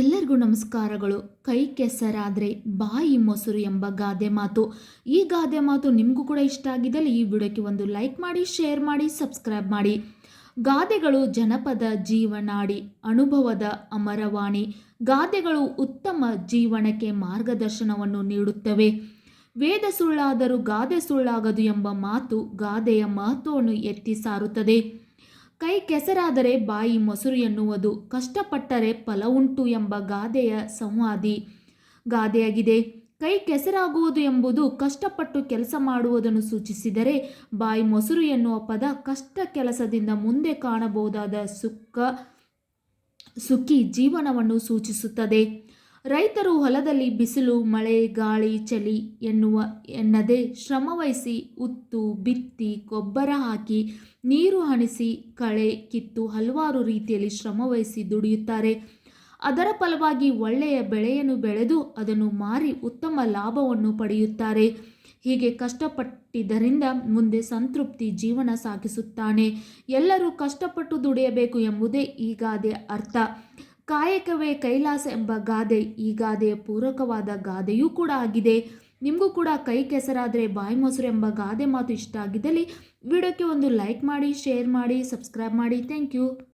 ಎಲ್ಲರಿಗೂ ನಮಸ್ಕಾರಗಳು. ಕೈ ಕೆಸರಾದರೆ ಬಾಯಿ ಮೊಸರು ಎಂಬ ಗಾದೆ ಮಾತು. ಈ ಗಾದೆ ಮಾತು ನಿಮಗೂ ಕೂಡ ಇಷ್ಟ ಆಗಿದ್ದಲ್ಲಿ ಈ ವಿಡಿಯೋಕ್ಕೆ ಒಂದು ಲೈಕ್ ಮಾಡಿ, ಶೇರ್ ಮಾಡಿ, ಸಬ್ಸ್ಕ್ರೈಬ್ ಮಾಡಿ. ಗಾದೆಗಳು ಜನಪದ ಜೀವನಾಡಿ, ಅನುಭವದ ಅಮರವಾಣಿ. ಗಾದೆಗಳು ಉತ್ತಮ ಜೀವನಕ್ಕೆ ಮಾರ್ಗದರ್ಶನವನ್ನು ನೀಡುತ್ತವೆ. ವೇದ ಸುಳ್ಳಾದರೂ ಗಾದೆ ಸುಳ್ಳಾಗದು ಎಂಬ ಮಾತು ಗಾದೆಯ ಮಹತ್ವವನ್ನು ಎತ್ತಿ ಸಾರುತ್ತದೆ. ಕೈ ಕೆಸರಾದರೆ ಬಾಯಿ ಮೊಸರು ಎನ್ನುವುದು, ಕಷ್ಟಪಟ್ಟರೆ ಫಲ ಉಂಟು ಎಂಬ ಗಾದೆಯ ಸಂವಾದಿ. ಗಾದೆಯಾಗಿದೆ, ಕೈ ಕೆಸರಾಗುವುದು ಎಂಬುದು ಕಷ್ಟಪಟ್ಟು ಕೆಲಸ ಮಾಡುವುದನ್ನು ಸೂಚಿಸಿದರೆ ಬಾಯಿ ಮೊಸರು ಎನ್ನುವ ಪದ ಕಷ್ಟ ಕೆಲಸದಿಂದ ಮುಂದೆ ಕಾಣಬಹುದಾದ ಸುಖ, ಸುಖಿ ಜೀವನವನ್ನು ಸೂಚಿಸುತ್ತದೆ. ರೈತರು ಹೊಲದಲ್ಲಿ ಬಿಸಿಲು, ಮಳೆ, ಗಾಳಿ, ಚಳಿ ಎನ್ನುವ, ಎನ್ನದೆ ಶ್ರಮವಹಿಸಿ ಉತ್ತು, ಬಿತ್ತಿ, ಗೊಬ್ಬರ ಹಾಕಿ ನೀರು ಹಣಿಸಿ ಕಳೆ ಕಿತ್ತು ಹಲವಾರು ರೀತಿಯಲ್ಲಿ ಶ್ರಮವಹಿಸಿ ದುಡಿಯುತ್ತಾರೆ. ಅದರ ಫಲವಾಗಿ ಒಳ್ಳೆಯ ಬೆಳೆಯನ್ನು ಬೆಳೆದು ಅದನ್ನು ಮಾರಿ ಉತ್ತಮ ಲಾಭವನ್ನು ಪಡೆಯುತ್ತಾರೆ. ಹೀಗೆ ಕಷ್ಟಪಟ್ಟಿದ್ದರಿಂದ ಮುಂದೆ ಸಂತೃಪ್ತಿ ಜೀವನ ಸಾಗಿಸುತ್ತಾನೆ. ಎಲ್ಲರೂ ಕಷ್ಟಪಟ್ಟು ದುಡಿಯಬೇಕು ಎಂಬುದೇ ಈಗಾದೆ ಗಾದೆ ಅರ್ಥ. ಕಾಯಕವೇ ಕೈಲಾಸ ಎಂಬ ಗಾದೆ, ಈ ಗಾದೆಯ ಪೂರಕವಾದ ಗಾದೆಯೂ ಕೂಡ ಆಗಿದೆ. ನಿಮಗೂ ಕೂಡ ಕೈ ಕೆಸರಾದರೆ ಬಾಯಿ ಮೊಸರು ಎಂಬ ಗಾದೆ ಮಾತು ಇಷ್ಟ ಆಗಿದ್ದಲ್ಲಿ, ವಿಡಿಯೋಕ್ಕೆ ಒಂದು ಲೈಕ್ ಮಾಡಿ, ಶೇರ್ ಮಾಡಿ, ಸಬ್ಸ್ಕ್ರೈಬ್ ಮಾಡಿ. Thank you.